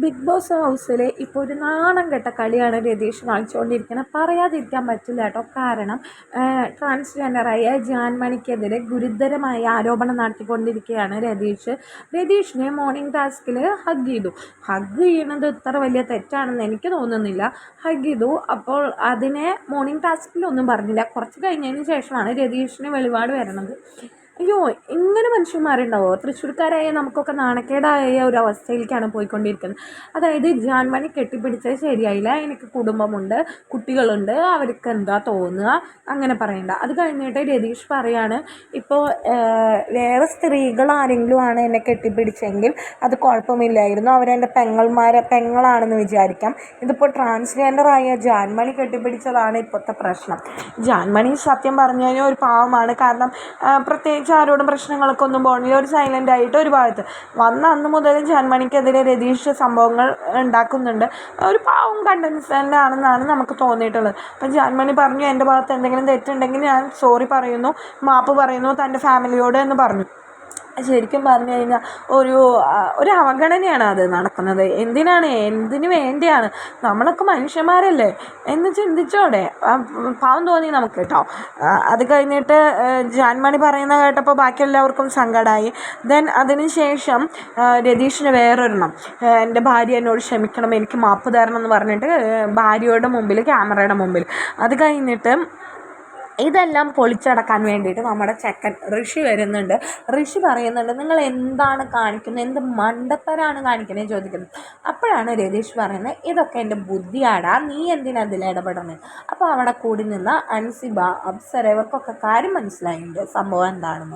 Big boss ഹൗസിലെ ഇപ്പോൾ ഒരു നാണം കെട്ട കളിയാണ് രതീഷ് കാണിച്ചുകൊണ്ടിരിക്കുന്നത് പറയാതിരിക്കാൻ പറ്റില്ല കേട്ടോ. കാരണം ട്രാൻസ്ജെൻഡറായ ജാൻമണിക്കെതിരെ ഗുരുതരമായ ആരോപണം നടത്തിക്കൊണ്ടിരിക്കുകയാണ് രതീഷ്. രതീഷിനെ മോർണിംഗ് ടാസ്കിൽ ഹഗ് ചെയ്തു. ഹഗ് ചെയ്യണത് ഇത്ര വലിയ തെറ്റാണെന്ന് എനിക്ക് തോന്നുന്നില്ല. ഹഗ് ചെയ്തു. അപ്പോൾ അതിനെ മോർണിംഗ് ടാസ്കിലൊന്നും പറഞ്ഞില്ല. കുറച്ച് കഴിഞ്ഞതിന് ശേഷമാണ് രതീഷിന് വെളിപാട് വരണത് അയ്യോ ഇങ്ങനെ മനുഷ്യന്മാരുണ്ടാവോ? തൃശ്ശൂർക്കാരായ നമുക്കൊക്കെ നാണക്കേടായ ഒരു അവസ്ഥയിലേക്കാണ് പോയിക്കൊണ്ടിരിക്കുന്നത്. അതായത് ജാൻമണി കെട്ടിപ്പിടിച്ചത് ശരിയായില്ല. എനിക്ക് കുടുംബമുണ്ട് കുട്ടികളുണ്ട് അവർക്ക് എന്താ തോന്നുക? അങ്ങനെ പറയണ്ട. അത് കഴിഞ്ഞിട്ട് രതീഷ് പറയാണ് ഇപ്പോൾ വേറെ സ്ത്രീകൾ ആരെങ്കിലും ആണ് എന്നെ കെട്ടിപ്പിടിച്ചെങ്കിൽ അത് കുഴപ്പമില്ലായിരുന്നു. അവരെന്റെ പെങ്ങൾമാരെ പെങ്ങളാണെന്ന് വിചാരിക്കാം. ഇതിപ്പോൾ ട്രാൻസ്ജെൻഡറായ ജാൻമണി കെട്ടിപ്പിടിച്ചതാണ് ഇപ്പോഴത്തെ പ്രശ്നം. ജാൻമണി സത്യം പറഞ്ഞു കഴിഞ്ഞാൽ ഒരു പാവമാണ്. കാരണം പ്രത്യേകിച്ച് പ്രത്യേകിച്ച് ആരോടും പ്രശ്നങ്ങളൊക്കെ ഒന്നും പോകണില്ല ഒരു സൈലന്റ് ആയിട്ട് ഒരു ഭാഗത്ത്. വന്ന അന്ന് മുതൽ ജന്മണിക്കെതിരെ രതീഷ് സംഭവങ്ങൾ ഉണ്ടാക്കുന്നുണ്ട്. ഒരു പാവം കണ്ടൻസന്റ് ആണെന്നാണ് നമുക്ക് തോന്നിയിട്ടുള്ളത്. അപ്പം ജാൻമണി പറഞ്ഞു എന്റെ ഭാഗത്ത് എന്തെങ്കിലും തെറ്റുണ്ടെങ്കിൽ ഞാൻ സോറി പറയുന്നു മാപ്പ് പറയുന്നു തന്റെ ഫാമിലിയോട് എന്ന് പറഞ്ഞു. ശരിക്കും പറഞ്ഞു കഴിഞ്ഞാൽ ഒരു ഒരു അവഗണനയാണ് അത് നടക്കുന്നത്. എന്തിനാണ്? എന്തിനു വേണ്ടിയാണ്? നമ്മളൊക്കെ മനുഷ്യന്മാരല്ലേ? എന്ന് ചിന്തിച്ചോടെ. പാവം തോന്നി നമുക്ക് കേട്ടോ. അത് കഴിഞ്ഞിട്ട് ജാൻമണി പറയുന്ന കേട്ടപ്പോൾ ബാക്കി എല്ലാവർക്കും സങ്കടമായി ദെൻ അതിന് ശേഷം രതീഷിന് വേറൊരെണ്ണം. എന്റെ ഭാര്യ എന്നോട് ക്ഷമിക്കണം എനിക്ക് മാപ്പ് തരണം എന്ന് പറഞ്ഞിട്ട് ഭാര്യയുടെ മുമ്പിൽ ക്യാമറയുടെ മുമ്പിൽ അത് കഴിഞ്ഞിട്ട് ഇതെല്ലാം പൊളിച്ചടക്കാൻ വേണ്ടിയിട്ട് നമ്മുടെ ചെക്കൻ ഋഷി വരുന്നുണ്ട്. ഋഷി പറയുന്നുണ്ട് നിങ്ങൾ എന്താണ് കാണിക്കുന്നത്? എന്ത് മണ്ടത്തരാണ് കാണിക്കുന്നത് ചോദിക്കുന്നത് അപ്പോഴാണ് രതീഷ് പറയുന്നത് ഇതൊക്കെ എന്റെ ബുദ്ധിയാടാ നീ എന്തിനാ അതിൽ ഇടപെടുന്നത് അപ്പോൾ അവിടെ കൂടി നിന്ന അൻസിബ അപ്സര ഇവർക്കൊക്കെ കാര്യം മനസ്സിലായിട്ടുണ്ട് സംഭവം എന്താണെന്ന്.